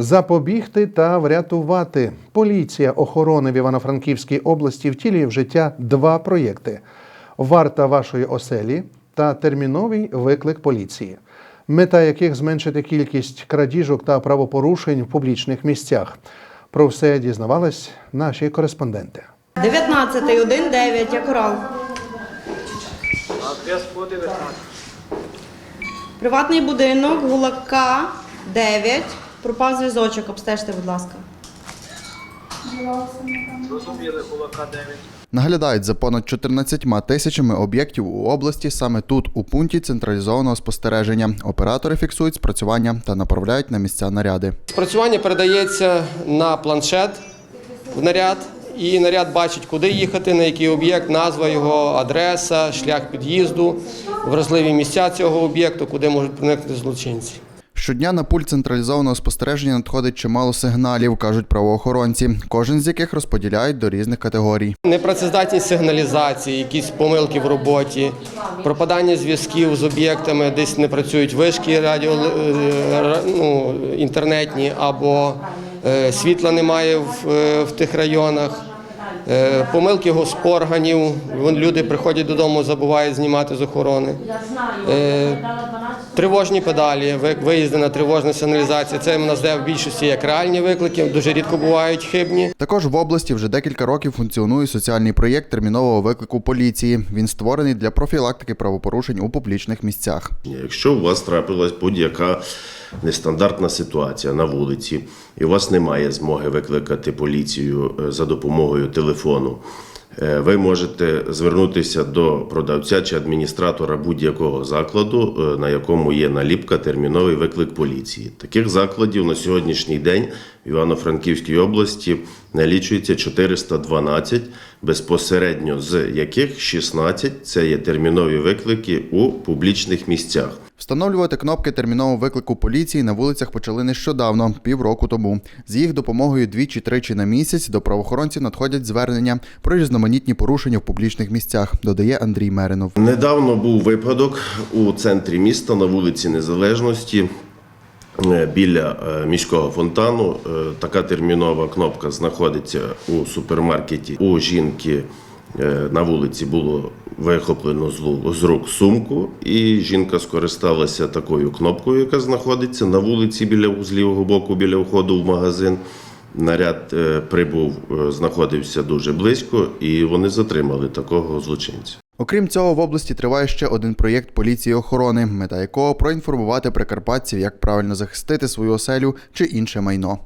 Запобігти та врятувати. Поліція охорони в Івано-Франківській області втілює в життя два проєкти: Варта вашої оселі та терміновий виклик поліції, мета яких зменшити кількість крадіжок та правопорушень в публічних місцях. Про все дізнавались наші кореспонденти. 19, 1, 9, я корал. Адрес по 19. Приватний будинок, Гулака, 9. Пропав зв'язочок, обстежте, будь ласка. Зрозуміли, кулака 9. Наглядають за понад 14 тисячами об'єктів у області саме тут, у пункті централізованого спостереження. Оператори фіксують спрацювання та направляють на місця наряди. Спрацювання передається на планшет в наряд, і наряд бачить, куди їхати, на який об'єкт, назва його, адреса, шлях під'їзду, вразливі місця цього об'єкту, куди можуть проникнути злочинці. Щодня на пульт централізованого спостереження надходить чимало сигналів, кажуть правоохоронці, кожен з яких розподіляють до різних категорій. Непрацездатність сигналізації, якісь помилки в роботі, пропадання зв'язків з об'єктами, десь не працюють вишки радіо, е, ну, інтернетні або е, світла немає в, е, в тих районах. Е, Помилки госпорганів, люди приходять додому, забувають знімати з охорони. Е, Тривожні педалі, ви- виїзди на тривожну сигналізацію. Це в нас де в більшості як реальні виклики, дуже рідко бувають хибні. Також в області вже декілька років функціонує соціальний проєкт термінового виклику поліції. Він створений для профілактики правопорушень у публічних місцях. Якщо у вас трапилась будь-яка нестандартна ситуація на вулиці, і у вас немає змоги викликати поліцію е, за допомогою телефону, е, ви можете звернутися до продавця чи адміністратора будь-якого закладу, е, на якому є наліпка терміновий виклик поліції. Таких закладів на сьогоднішній день в Івано-Франківській області налічується 412, безпосередньо з яких 16 це є термінові виклики у публічних місцях. Встановлювати кнопки термінового виклику поліції на вулицях почали нещодавно, півроку тому. З їх допомогою двічі-тричі на місяць до правоохоронців надходять звернення про різноманітні порушення в публічних місцях, додає Андрій Меринов. Недавно був випадок у центрі міста на вулиці Незалежності. е, Біля е, міського фонтану Е, така термінова кнопка знаходиться у супермаркеті. У жінки на вулиці було вихоплено з рук сумку, і жінка скористалася такою кнопкою, яка знаходиться на вулиці біля з лівого боку, біля входу в магазин. Наряд е, прибув, е, знаходився дуже близько, і вони затримали такого злочинця. Окрім цього, в області триває ще один проєкт поліції охорони, мета якого проінформувати прикарпатців, як правильно захистити свою оселю чи інше майно.